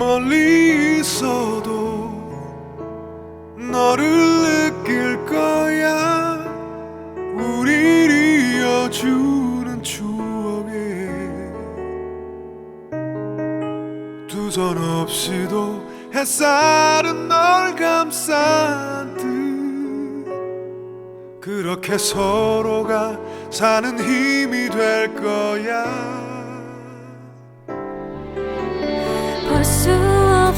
멀리 있어도 너를 느낄 거야. 우리를 이어주는 추억에 두 손 없이도 햇살은 널 감싼 듯. 그렇게 서로가 사는 힘이 될 거야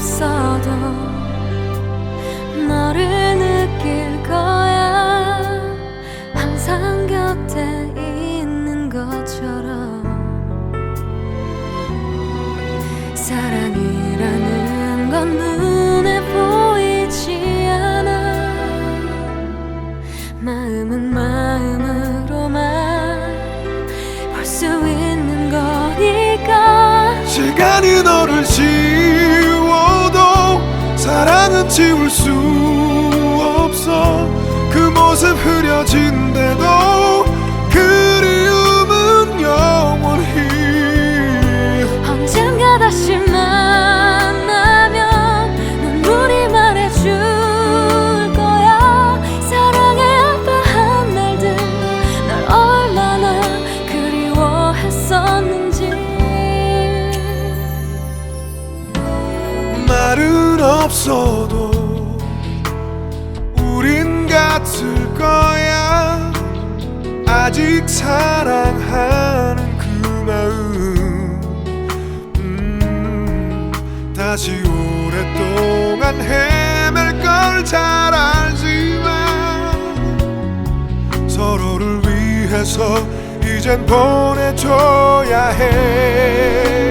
없어도 너를 없어도 우린 같을 거야. 아직 사랑하는 그 마음. 음, 다시 오랫동안 헤맬 걸 잘 알지만 서로를 위해서 이젠 보내줘야 해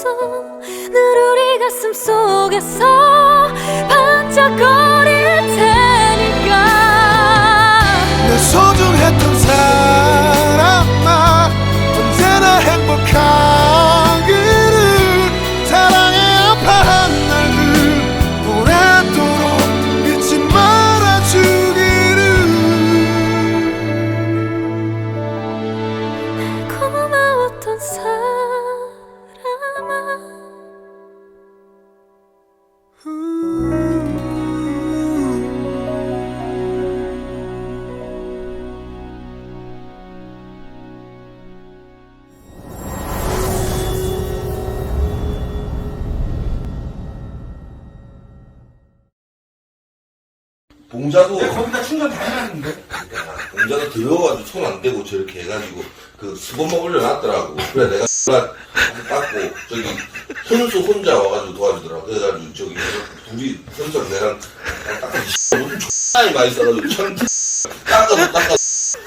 없어 늘 우리 가슴 속에서 반짝거릴 테니까. 내 소중했던 봉자도 거기다 충전 다 해놨는데. 봉자도 더러워가지고 손안 대고 저렇게 해가지고 그 수건만 올려놨더라고. 그래 내가 닦고 저기 손수 혼자 와가지고 도와주더라고. 그래가지고 저기 둘이 손수 내랑 닦고 X이 많이 써가지고 참 닦아도 닦아.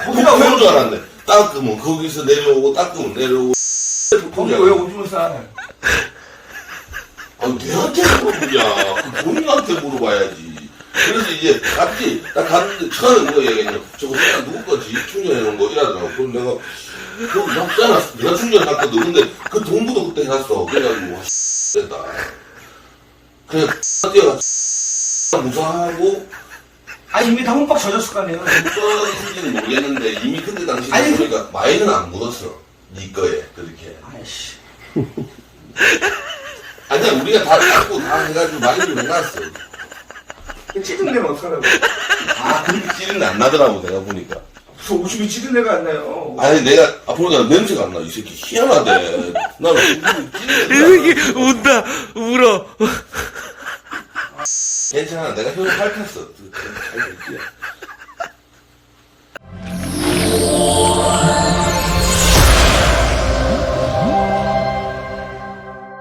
거기가 왜온 줄 알았네. 닦으면 거기서 내려오고 닦으면 내려오고. 거기 왜 오줌을 싸? 아, 내한테 물어보냐. 그 본인한테 물어봐야지. 그래서 이제 갔지. 딱 갔는데 처음에 뭐가 얘기했냐. 저거 내가 누구 거지? 충전해놓은 거 이러더라고. 그럼 내가, 그거 놨잖아. 내가 충전해놨거든. 근데 그 동부도 그때 해놨어. 그래가지고, 와, 됐다. 그냥 뛰어가 무서워하고 아, 이미 다 흠뻑 젖었을 거 아니에요. 무서운지는 모르겠는데 이미 그때 당시 에 아니, 보니까 마이는 안 묻었어 네 거에 그렇게 아이씨. 아니야 우리가 다 닦고 다 해가지고 마이를 해놨어 그 찌든 데면 어떡하라고. 아, 그렇게 찌는 안 나더라고, 내가 보니까. 무슨 오줌이 찌든 데가 안 나요. 아니, 내가, 아, 앞으로 내가 냄새가 안 나. 이 새끼 희한하대. 나는 찌든 데가 이 새끼, 운다. 울어 괜찮아, 내가 혀를 핥았어. 그, 그, 잘 됐지.